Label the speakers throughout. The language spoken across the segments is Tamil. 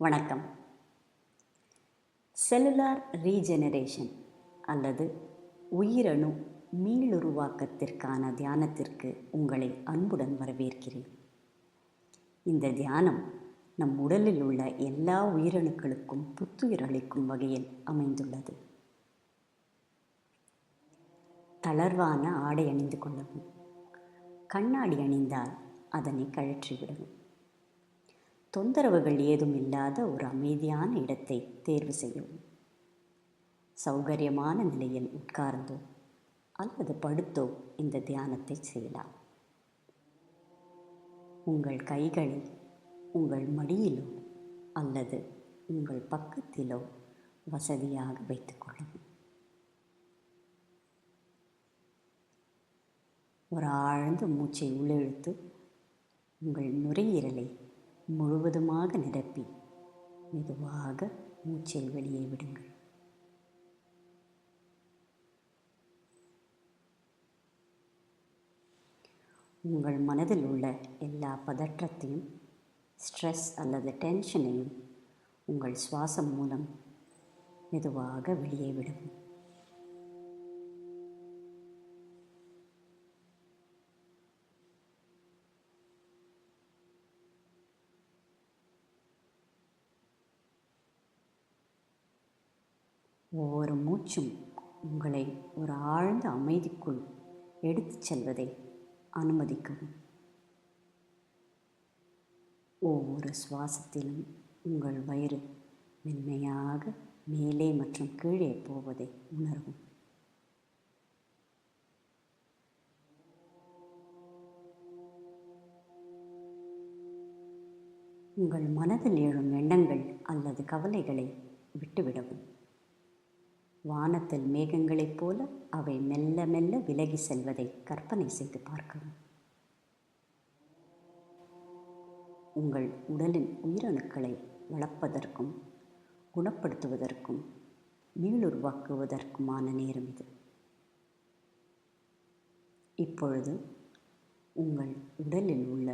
Speaker 1: வணக்கம். செல்லுலார் ரீஜெனரேஷன் அல்லது உயிரணு மீளுருவாக்கத்திற்கான தியானத்திற்கு உங்களை அன்புடன் வரவேற்கிறேன். இந்த தியானம் நம் உடலில் உள்ள எல்லா உயிரணுக்களுக்கும் புத்துயிர் அளிக்கும் வகையில் அமைந்துள்ளது. தளர்வான ஆடை அணிந்து கொள்ளவும் கண்ணாடி அணிந்தால் அதனை கழற்றிவிடவும். தொந்தரவுகள் ஏதும் இல்லாத ஒரு அமைதியான இடத்தை தேர்வு செய்யவும். சௌகரியமான நிலையில் உட்கார்ந்தோ அல்லது படுத்தோ இந்த தியானத்தை செய்யலாம். உங்கள் கைகளை உங்கள் மடியிலோ அல்லது உங்கள் பக்கத்திலோ வசதியாக வைத்துக்கொள்ளவும் ஒரு ஆழ்ந்த மூச்சை உள்ளிழுத்து உங்கள் நுரையீரலை முழுவதுமாக நிரப்பி மெதுவாக மூச்சை வெளியே விடுங்கள். உங்கள் மனதில் உள்ள எல்லா பதற்றத்தையும் ஸ்ட்ரெஸ் அல்லது டென்ஷனையும் உங்கள் சுவாசம் மூலம் மெதுவாக வெளியே விடும் ஒவ்வொரு மூச்சும் உங்களை ஒரு ஆழ்ந்த அமைதிக்குள் எடுத்துச் செல்வதை அனுமதிக்கவும். ஒவ்வொரு சுவாசத்திலும் உங்கள் வயிறு மென்மையாக மேலே மற்றும் கீழே போவதை உணர்வும். உங்கள் மனதில் எழும் எண்ணங்கள் அல்லது கவலைகளை விட்டுவிடவும். வானத்தில் மேகங்களைப் போல அவை மெல்ல மெல்ல விலகி செல்வதை கற்பனை செய்து பார்க்கவும். உங்கள் உடலின் உயிரணுக்களை வளர்ப்பதற்கும் குணப்படுத்துவதற்கும் மீளுருவாக்குவதற்குமான நேரம் இது. இப்பொழுது உங்கள் உடலில் உள்ள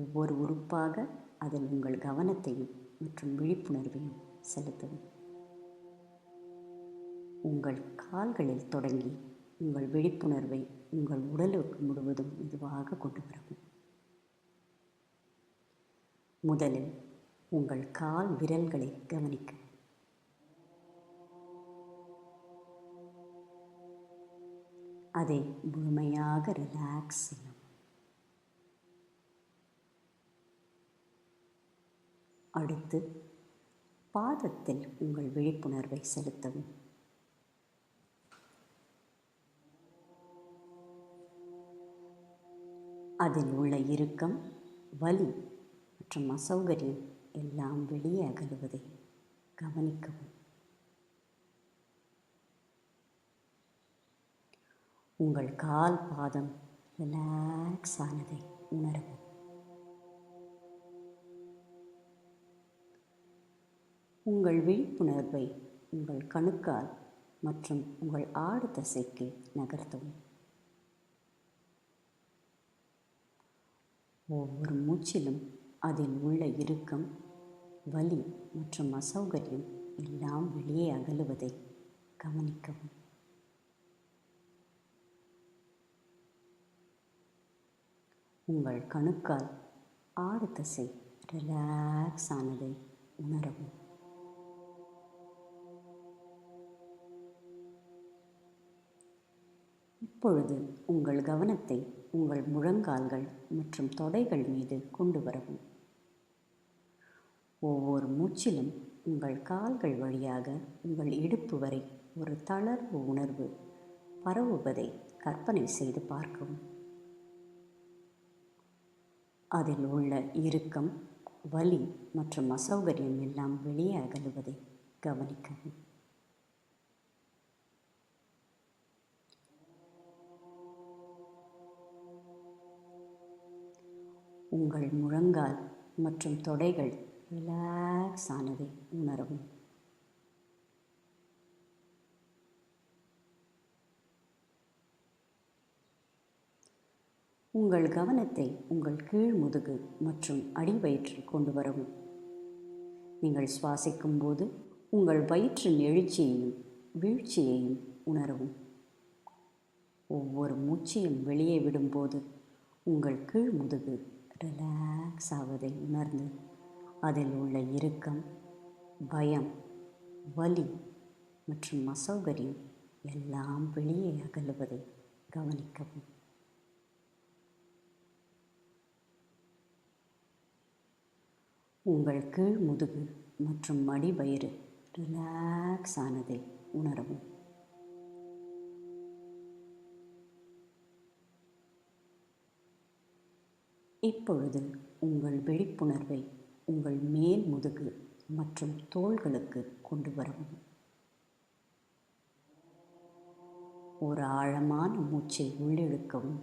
Speaker 1: ஒவ்வொரு உறுப்பாக அதில் உங்கள் கவனத்தையும் மற்றும் விழிப்புணர்வையும் செலுத்தவும். உங்கள் கால்களில் தொடங்கி உங்கள் விழிப்புணர்வை உங்கள் உடலுக்கு முழுவதும் மெதுவாக கொண்டு வரவும். முதலில் உங்கள் கால் விரல்களை கவனிக்க. அதை முழுமையாக ரிலாக்ஸ் செய்யும் அடுத்து பாதத்தில் உங்கள் விழிப்புணர்வை செலுத்தவும். அதில் உள்ள இறுக்கம் வலி மற்றும் அசௌகரியம் எல்லாம் வெளியே அகலுவதை கவனிக்கவும். உங்கள் கால் பாதம் ரிலாக்ஸ் ஆனதை உணரவும். உங்கள் விழிப்புணர்வை உங்கள் கணுக்கால் மற்றும் உங்கள் ஆடு தசைக்கு நகர்த்தவும். ஒவ்வொரு மூச்சிலும் அதில் உள்ள இறுக்கம் வலி மற்றும் அசௌகரியம் எல்லாம் வெளியே அகலுவதை கவனிக்கவும். உங்கள் கணுக்கால் ஆறு தசை ரிலாக்ஸ் ஆனதை உணரவும். இப்பொழுது உங்கள் கவனத்தை உங்கள் முழங்கால்கள் மற்றும் தொடைகள் மீது கொண்டு வரவும். ஒவ்வொரு மூச்சிலும் உங்கள் கால்கள் வழியாக உங்கள் இடுப்பு வரை ஒரு தளர்வு உணர்வு பரவுவதை கற்பனை செய்து பார்க்கவும். அதில் உள்ள இறுக்கம் வலி மற்றும் அசௌகரியம் எல்லாம் வெளியே அகலுவதை கவனிக்கவும். உங்கள் முழங்கால் மற்றும் தொடைகள் ரிலாக்ஸ் ஆனதை உணரவும். உங்கள் கவனத்தை உங்கள் கீழ் முதுகு மற்றும் அடிவயிற்றில் கொண்டு வரவும். நீங்கள் சுவாசிக்கும்போது உங்கள் வயிற்றின் எழுச்சியையும் வீழ்ச்சியையும் உணரவும். ஒவ்வொரு மூச்சையும் வெளியே விடும்போது உங்கள் கீழ் முதுகு ரிலாக்ஸ் ஆவதை உணர்ந்து அதில் உள்ள இறுக்கம் பயம் வலி மற்றும் அசௌகரியம் எல்லாம் வெளியே அகலுவதை கவனிக்கவும். உங்கள் கீழ் முதுகு மற்றும் மடிவயிறு ரிலாக்ஸ் ஆனதை உணரவும். இப்பொழுது உங்கள் விழிப்புணர்வை உங்கள் மேல் முதுகு மற்றும் தோள்களுக்கு கொண்டு வரவும். ஒரு ஆழமான மூச்சை உள்ளிழுக்கவும்.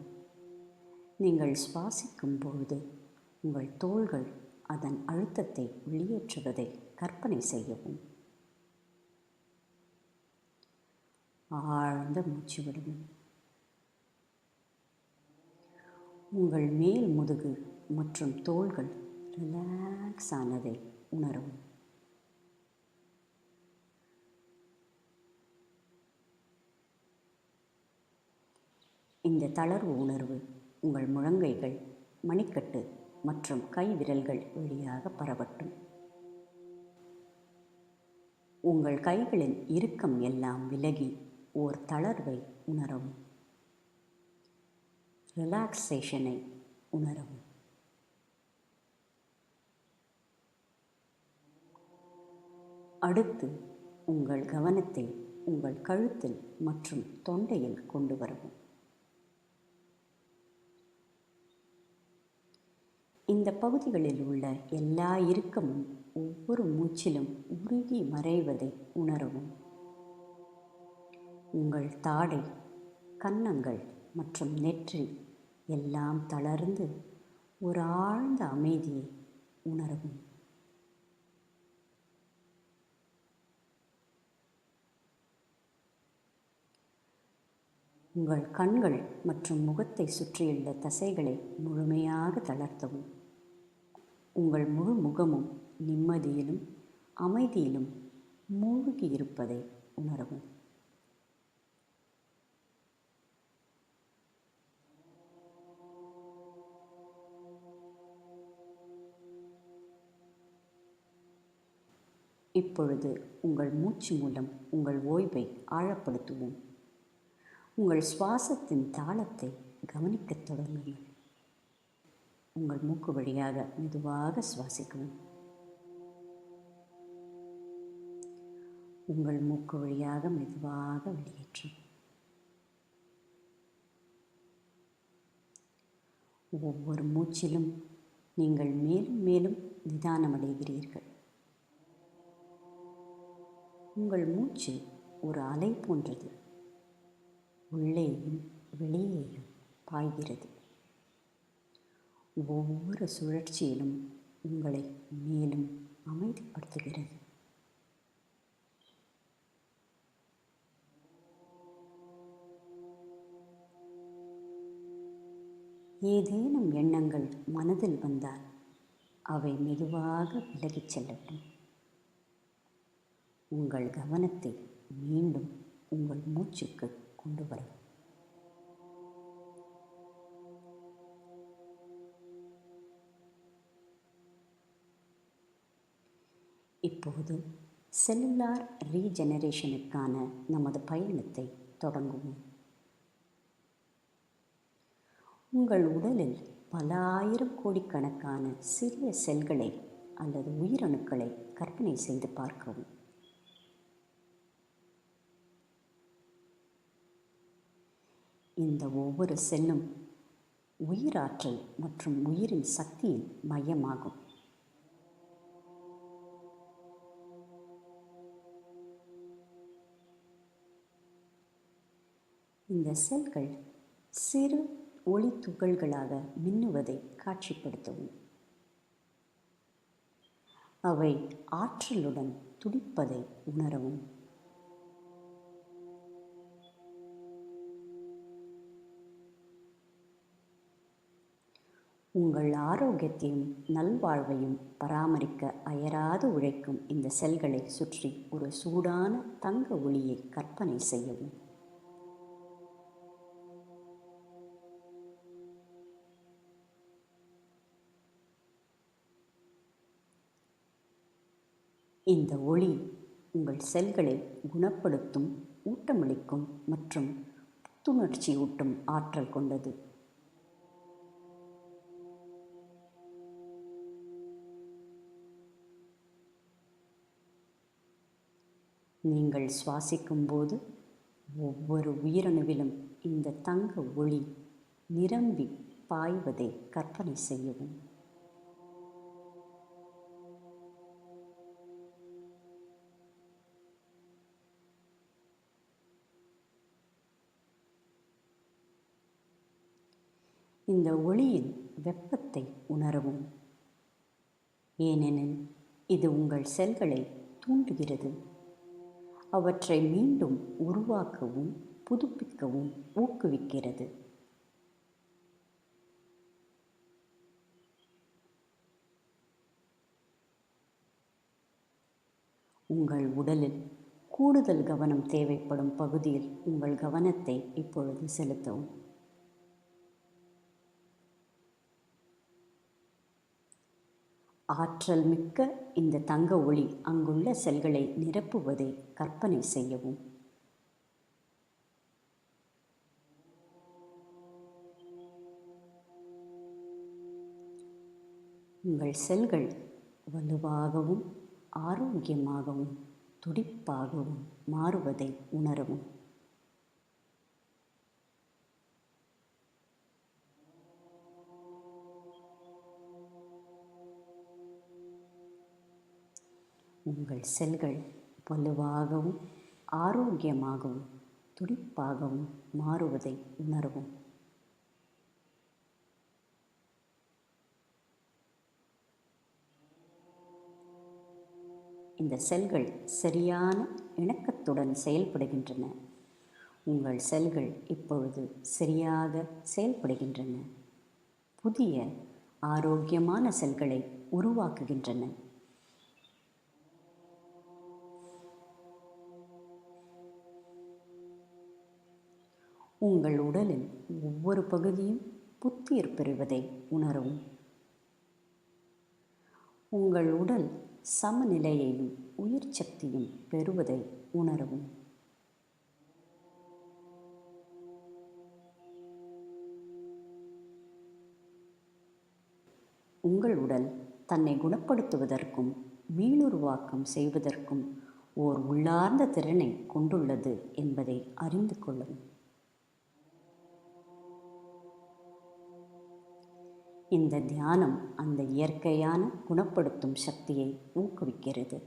Speaker 1: நீங்கள் சுவாசிக்கும் பொழுது உங்கள் தோள்கள் அதன் அழுத்தத்தை வெளியேற்றுவதை கற்பனை செய்யவும். ஆழ்ந்த மூச்சு விடவும். உங்கள் மேல் முதுகு மற்றும் தோள்கள் ரிலாக்ஸ் ஆனதை உணரவும். இந்த தளர்வு உணர்வு உங்கள் முழங்கைகள் மணிக்கட்டு மற்றும் கை விரல்கள் வழியாக பரவட்டும். உங்கள் கைகளின் இறுக்கம் எல்லாம் விலகி ஓர் தளர்வை உணரவும். ரிலாக்ஸேஷனை உணரவும். அடுத்து உங்கள் கவனத்தை உங்கள் கழுத்தில் மற்றும் தொண்டையில் கொண்டு வரவும். இந்த பகுதிகளில் உள்ள எல்லா இறுக்கமும் ஒவ்வொரு மூச்சிலும் உருகி மறைவதை உணரவும். உங்கள் தாடை கன்னங்கள் மற்றும் நெற்றி எல்லாம் தளர்ந்து ஒரு ஆழ்ந்த அமைதியை உணரவும். உங்கள் கண்கள் மற்றும் முகத்தை சுற்றியுள்ள தசைகளை முழுமையாக தளர்த்தவும். உங்கள் முழு முகமும் நிம்மதியிலும் அமைதியிலும் மூழ்கி இருப்பதை உணரவும். இப்பொழுது உங்கள் மூச்சு மூலம் உங்கள் ஓய்வை ஆழப்படுத்துவோம். உங்கள் சுவாசத்தின் தாளத்தை கவனிக்கத் தொடங்குங்கள். உங்கள் மூக்கு வழியாக மெதுவாக சுவாசிக்கவும். உங்கள் மூக்கு வழியாக மெதுவாக வெளியேற்றும் ஒவ்வொரு மூச்சிலும் நீங்கள் மேலும் மேலும் நிதானமடைகிறீர்கள். உங்கள் மூச்சு ஒரு அலை போன்றது. உள்ளேயும் வெளியேயும் பாய்கிறது. ஒவ்வொரு சுழற்சியிலும் உங்களை மேலும் அமைதிப்படுத்துகிறது. ஏதேனும் எண்ணங்கள் மனதில் வந்தால் அவை மெதுவாக விலகிச் செல்லட்டும். உங்கள் கவனத்தை மீண்டும் உங்கள் மூச்சுக்கு கொண்டு வரும் இப்போது செல்லுலார் ரீஜெனரேஷனுக்கான நமது பயணத்தை தொடங்குவோம். உங்கள் உடலில் பல ஆயிரம் கோடிக்கணக்கான சிறிய செல்களை அல்லது உயிரணுக்களை கற்பனை செய்து பார்க்கவும். இந்த ஒவ்வொரு செல்லும் உயிராற்றல் மற்றும் உயிரின் சக்தியின் மையமாகும். இந்த செல்கள் சிறு ஒளி துகள்களாக மின்னுவதை காட்சிப்படுத்தவும். அவை ஆற்றலுடன் துடிப்பதை உணரவும். உங்கள் ஆரோக்கியத்தையும் நல்வாழ்வையும் பராமரிக்க அயராது உழைக்கும் இந்த செல்களை சுற்றி ஒரு சூடான தங்க ஒளியை கற்பனை செய்யவும். இந்த ஒளி உங்கள் செல்களை குணப்படுத்தும் ஊட்டமளிக்கும் மற்றும் புத்துணர்ச்சியூட்டும் ஆற்றல் கொண்டது. நீங்கள் சுவாசிக்கும்போது ஒவ்வொரு உயிரணுவிலும் இந்த தங்க ஒளி நிரம்பி பாய்வதை கற்பனை செய்யவும். இந்த ஒளியின் வெப்பத்தை உணரவும். ஏனெனில் இது உங்கள் செல்களை தூண்டுகிறது. அவற்றை மீண்டும் உருவாக்கவும் புதுப்பிக்கவும் ஊக்குவிக்கிறது. உங்கள் உடலில் கூடுதல் கவனம் தேவைப்படும் பகுதியில் உங்கள் கவனத்தை இப்பொழுது செலுத்தவும். ஆற்றல் மிக்க இந்த தங்க ஒளி அங்குள்ள செல்களை நிரப்புவதை கற்பனை செய்யவும். உங்கள் செல்கள் வலுவாகவும் ஆரோக்கியமாகவும் துடிப்பாகவும் மாறுவதை உணரவும். உங்கள் செல்கள் வலுவாகவும் ஆரோக்கியமாகவும் துடிப்பாகவும் மாறுவதை உணரவும். இந்த செல்கள் சரியான இணக்கத்துடன் செயல்படுகின்றன. உங்கள் செல்கள் இப்பொழுது சரியாக செயல்படுகின்றன. புதிய ஆரோக்கியமான செல்களை உருவாக்குகின்றன. உங்கள் உடலின் ஒவ்வொரு பகுதியும் புத்துயிர் பெறுவதை உணரவும். உங்கள் உடல் சமநிலையையும் உயிர் சக்தியும் பெறுவதை உணரவும். உங்கள் உடல் தன்னை குணப்படுத்துவதற்கும் மீளுருவாக்கம் செய்வதற்கும் ஓர் உள்ளார்ந்த திறனை கொண்டுள்ளது என்பதை அறிந்து கொள்ளவும். இந்த தியானம் அந்த இயற்கையான குணப்படுத்தும் சக்தியை ஊக்குவிக்கிறது.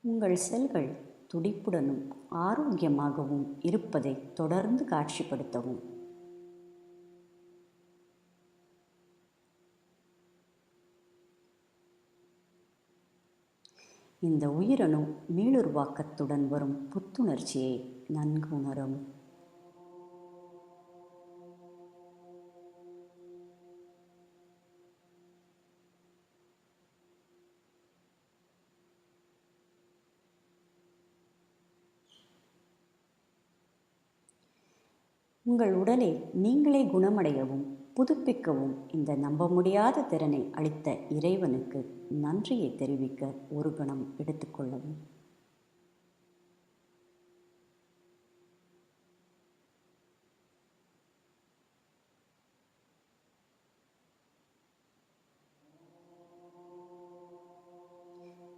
Speaker 1: உங்கள் செல்கள் துடிப்புடனும் ஆரோக்கியமாகவும் இருப்பதை தொடர்ந்து காட்சிப்படுத்தவும். இந்த உயிரணு மீளுருவாக்கத்துடன் வரும் புத்துணர்ச்சியை நன்கு உணரும். உங்கள் உடலை நீங்களே குணமடையவும். புதுப்பிக்கவும் இந்த நம்ப முடியாத திறனை அளித்த இறைவனுக்கு நன்றியை தெரிவிக்க ஒரு கணம் எடுத்துக்கொள்ளவும்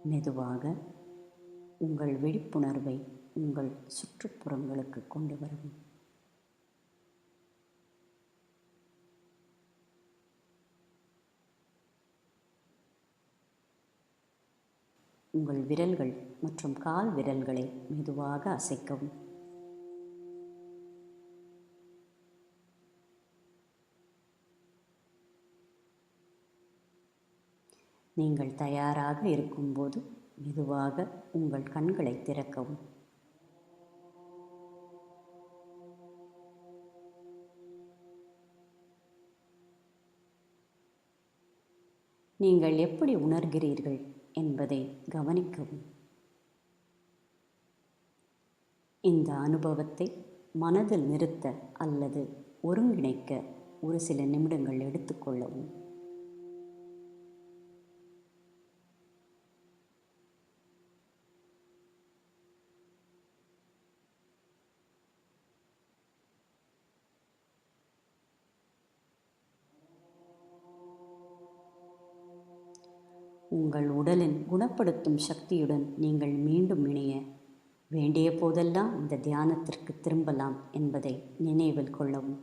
Speaker 1: மெதுவாக உங்கள் விழிப்புணர்வை உங்கள் சுற்றுப்புறங்களுக்கு கொண்டு வரவும். உங்கள் விரல்கள் மற்றும் கால் விரல்களை மெதுவாக அசைக்கவும். நீங்கள் தயாராக இருக்கும்போது மெதுவாக உங்கள் கண்களை திறக்கவும். நீங்கள் எப்படி உணர்கிறீர்கள்? என்பதை கவனிக்கவும். இந்த அனுபவத்தை மனதில் நிறுத்த அல்லது ஒருங்கிணைக்க ஒரு சில நிமிடங்கள் எடுத்துக்கொள்ளவும். உங்கள் உடலின் குணப்படுத்தும் சக்தியுடன் நீங்கள் மீண்டும் இணைய வேண்டிய போதெல்லாம் இந்த தியானத்திற்கு திரும்பலாம் என்பதை நினைவில் கொள்ளவும்.